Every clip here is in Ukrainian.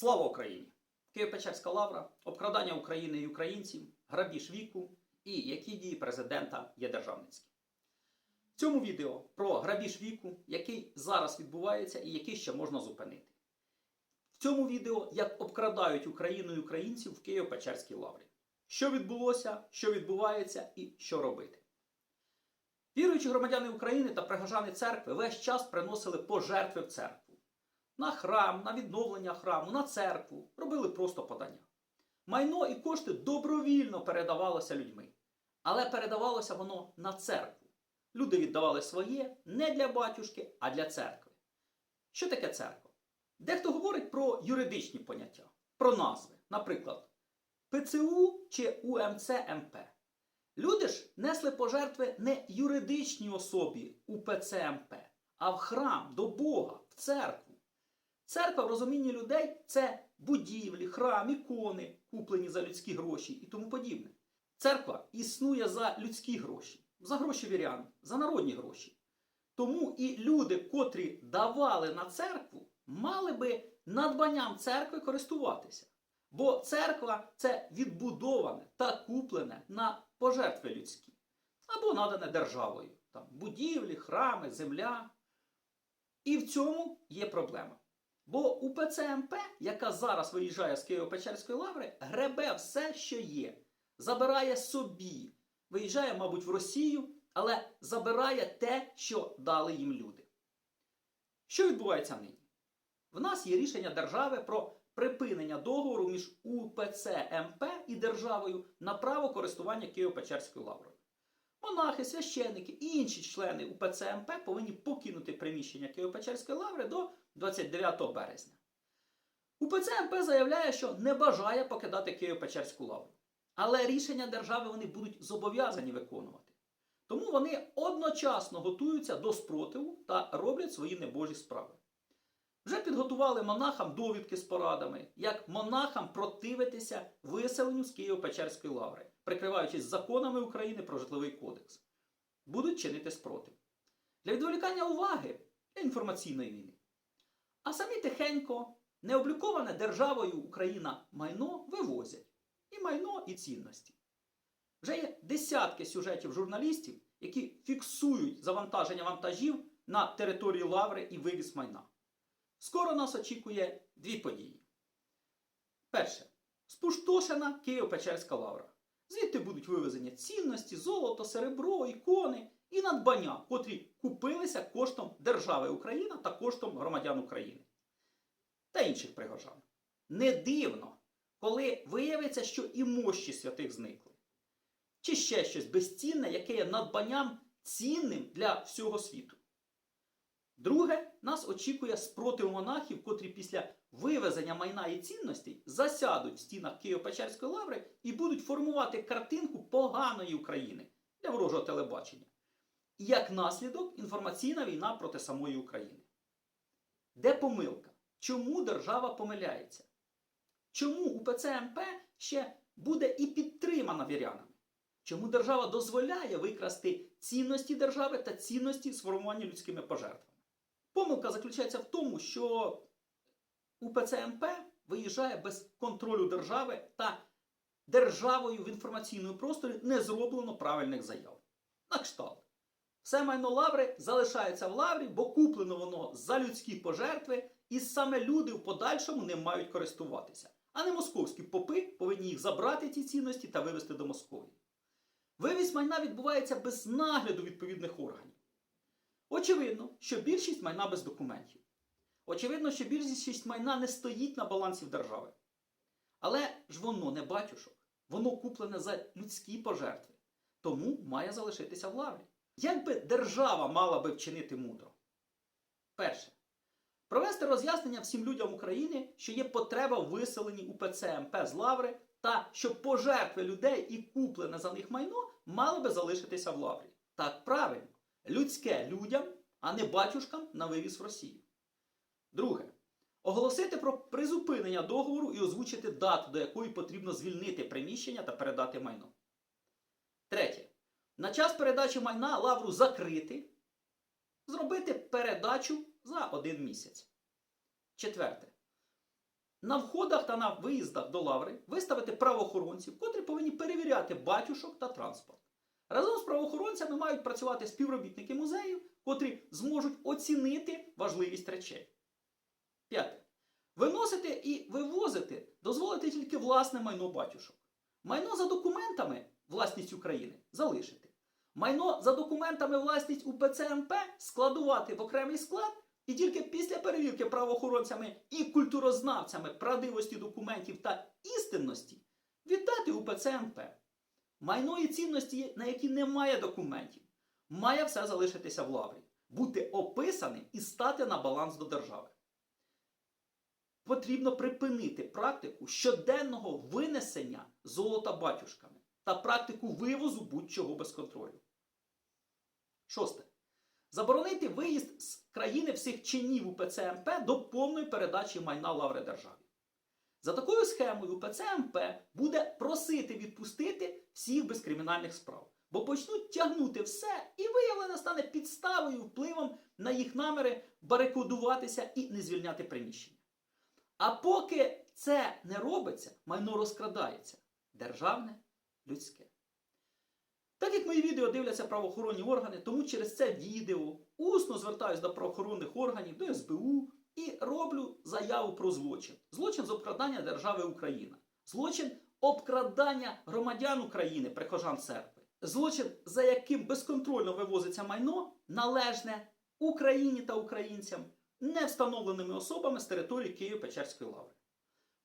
Слава Україні! Києво-Печерська лавра, обкрадання України і українців, грабіж віку і які дії президента є державницькі. В цьому відео про грабіж віку, який зараз відбувається і який ще можна зупинити. В цьому відео як обкрадають Україну і українців в Києво-Печерській лаврі. Що відбулося, що відбувається і що робити. Віруючі громадяни України та прихожани церкви весь час приносили пожертви в церкву. На храм, на відновлення храму, на церкву робили просто подання. Майно і кошти добровільно передавалося людьми, але передавалося воно на церкву. Люди віддавали своє не для батюшки, а для церкви. Що таке церква? Дехто говорить про юридичні поняття, про назви, наприклад, ПЦУ чи УМЦ МП. Люди ж несли пожертви не юридичній особі УПЦ МП, а в храм до Бога, в церкву. Церква в розумінні людей це будівлі, храм, ікони, куплені за людські гроші і тому подібне. Церква існує за людські гроші, за гроші вірян, за народні гроші. Тому і люди, котрі давали на церкву, мали би надбанням церкви користуватися. Бо церква це відбудоване та куплене на пожертви людські або надане державою. Там будівлі, храми, земля. І в цьому є проблема. Бо УПЦ МП, яка зараз виїжджає з Києво-Печерської лаври, гребе все, що є, забирає собі, виїжджає, мабуть, в Росію, але забирає те, що дали їм люди. Що відбувається нині? В нас є рішення держави про припинення договору між УПЦ МП і державою на право користування Києво-Печерською лаврою. Монахи, священники і інші члени УПЦ МП повинні покинути приміщення Києво-Печерської лаври до 29 березня. УПЦ МП заявляє, що не бажає покидати Києво-Печерську лавру. Але рішення держави вони будуть зобов'язані виконувати. Тому вони одночасно готуються до спротиву та роблять свої небожі справи. Вже підготували монахам довідки з порадами, як монахам противитися виселенню з Києво-Печерської лаври, прикриваючись законами України про житловий кодекс. Будуть чинити спротив. Для відволікання уваги для інформаційної війни. А самі тихенько, необліковане державою Україна майно вивозять. І майно, і цінності. Вже є десятки сюжетів журналістів, які фіксують завантаження вантажів на території лаври і вивіз майна. Скоро нас очікує дві події. Перше. Спустошена Києво-Печерська лавра. Звідти будуть вивезені цінності, золото, серебро, ікони і надбання, котрі купилися коштом держави Україна та коштом громадян України та інших пригожан. Не дивно, коли виявиться, що і мощі святих зникли. Чи ще щось безцінне, яке є надбанням цінним для всього світу. Друге, нас очікує спротив монахів, котрі після вивезення майна і цінностей засядуть в стінах Києво-Печерської лаври і будуть формувати картинку поганої України для ворожого телебачення. І як наслідок інформаційна війна проти самої України. Де помилка? Чому держава помиляється? Чому УПЦ МП ще буде і підтримана вірянами? Чому держава дозволяє викрасти цінності держави та цінності сформовані людськими пожертвами? Помилка заключається в тому, що УПЦ МП виїжджає без контролю держави та державою в інформаційному просторі не зроблено правильних заяв. На кшталт. Все майно лаври залишається в лаврі, бо куплено воно за людські пожертви, і саме люди в подальшому не мають користуватися. А не московські попи повинні їх забрати ці цінності та вивезти до Московії. Вивіз майна відбувається без нагляду відповідних органів. Очевидно, що більшість майна без документів. Очевидно, що більшість майна не стоїть на балансі в держави. Але ж воно не батюшок, воно куплене за людські пожертви, тому має залишитися в лаврі. Як би держава мала би вчинити мудро? Перше. Провести роз'яснення всім людям України, що є потреба в виселенні УПЦ МП з лаври, та що пожертви людей і куплене за них майно мали би залишитися в лаврі. Так правильно, людське людям, а не батюшкам на вивіз в Росію. Друге. Оголосити про призупинення договору і озвучити дату, до якої потрібно звільнити приміщення та передати майно. Третє. На час передачі майна лавру закрити, зробити передачу за один місяць. Четверте. на входах та на виїздах до лаври виставити правоохоронців, котрі повинні перевіряти батюшок та транспорт. Разом з правоохоронцями мають працювати співробітники музею, котрі зможуть оцінити важливість речей. П'яте. Виносити і вивозити дозволити тільки власне майно батюшок. Майно за документами власність України залишити. Майно за документами власність УПЦ МП складувати в окремий склад і тільки після перевірки правоохоронцями і культурознавцями правдивості документів та істинності віддати УПЦ МП. Майно і цінності, на які немає документів, має все залишитися в лаврі, бути описаним і стати на баланс до держави. Потрібно припинити практику щоденного винесення золота батюшками та практику вивозу будь-чого без контролю. Шосте. Заборонити виїзд з країни всіх чинів УПЦ МП до повної передачі майна лаври державі. За такою схемою УПЦ МП буде просити відпустити всіх без кримінальних справ, бо почнуть тягнути все і виявлено стане підставою впливом на їх наміри барикодуватися і не звільняти приміщення. А поки це не робиться, майно розкрадається державне, людське. Так як мої відео дивляться правоохоронні органи, тому через це відео усно звертаюся до правоохоронних органів, до СБУ і роблю заяву про злочин. Злочин з обкрадання держави Україна. Злочин обкрадання громадян України, прихожан церкви. Злочин, за яким безконтрольно вивозиться майно, належне Україні та українцям, не встановленими особами з території Києво-Печерської лаври.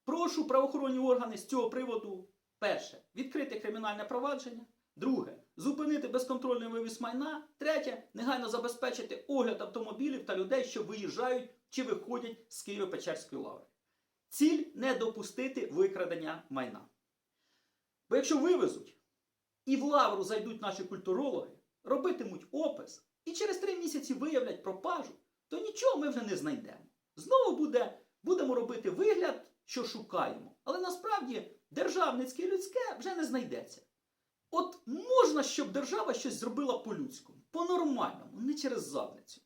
Прошу правоохоронні органи з цього приводу перше відкрити кримінальне провадження. Друге зупинити безконтрольний вивіз майна. Третє негайно забезпечити огляд автомобілів та людей, що виїжджають чи виходять з Києво-Печерської лаври. Ціль не допустити викрадення майна. Бо якщо вивезуть і в лавру зайдуть наші культурологи, робитимуть опис і через три місяці виявлять пропажу, то нічого ми вже не знайдемо. Знову буде, будемо робити вигляд, що шукаємо. Але насправді державницьке і людське вже не знайдеться. От можна, щоб держава щось зробила по-людському, по-нормальному, не через задницю.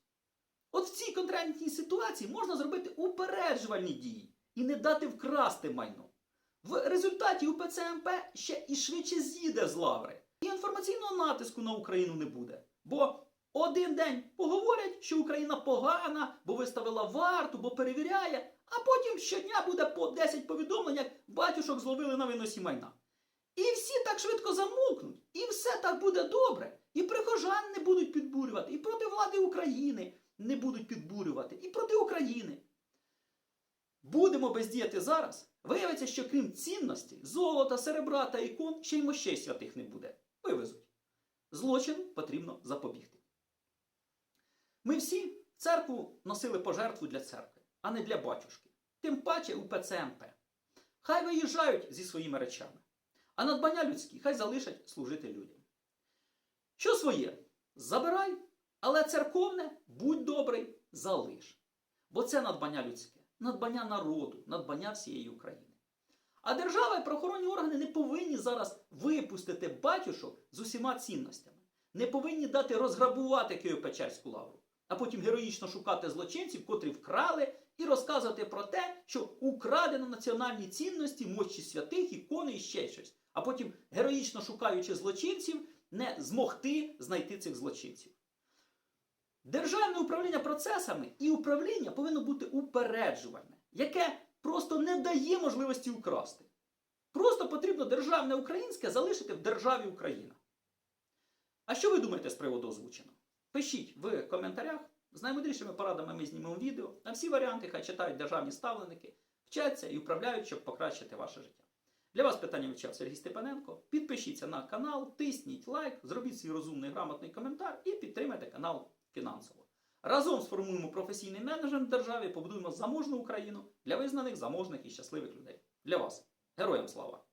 От в цій конкретній ситуації можна зробити упереджувальні дії і не дати вкрасти майно. В результаті УПЦ МП ще і швидше з'їде з лаври. І інформаційного натиску на Україну не буде. Бо один день поговорять, що Україна погана, бо виставила варту, бо перевіряє, а потім щодня буде по 10 повідомлень, як батюшок зловили на виносі майна. І всі так швидко замовкнуть, і все так буде добре. І прихожан не будуть підбурювати, і проти влади України не будуть підбурювати, і проти України. Будемо бездіяти зараз. Виявиться, що крім цінностей, золота, серебра та ікон, ще й мощей святих не буде. Вивезуть. Злочин потрібно запобігти. Ми всі церкву носили пожертву для церкви, а не для батюшки. Тим паче у ПЦМП. Хай виїжджають зі своїми речами. А надбання людські хай залишать служити людям. Що своє? Забирай, але церковне, будь добрий, залиш. Бо це надбання людське, надбання народу, надбання всієї України. А держава і правоохоронні органи не повинні зараз випустити батюшок з усіма цінностями, не повинні дати розграбувати Києво-Печерську лавру, а потім героїчно шукати злочинців, котрі вкрали, і розказувати про те, що украдено національні цінності, мощі святих, ікони і ще щось. А потім, героїчно шукаючи злочинців, не змогти знайти цих злочинців. Державне управління процесами і управління повинно бути упереджувальне, яке просто не дає можливості украсти. Просто потрібно державне українське залишити в державі Україна. А що ви думаєте з приводу озвученого? Пишіть в коментарях. З наймудрішими порадами ми знімемо відео. На всі варіанти хай читають державні ставленики, вчаться і управляють, щоб покращити ваше життя. Для вас питання вивчав Сергій Степаненко. Підпишіться на канал, тисніть лайк, зробіть свій розумний грамотний коментар і підтримайте канал фінансово. Разом сформуємо професійний менеджмент в державі, побудуємо заможну Україну для визнаних, заможних і щасливих людей. Для вас. Героям слава!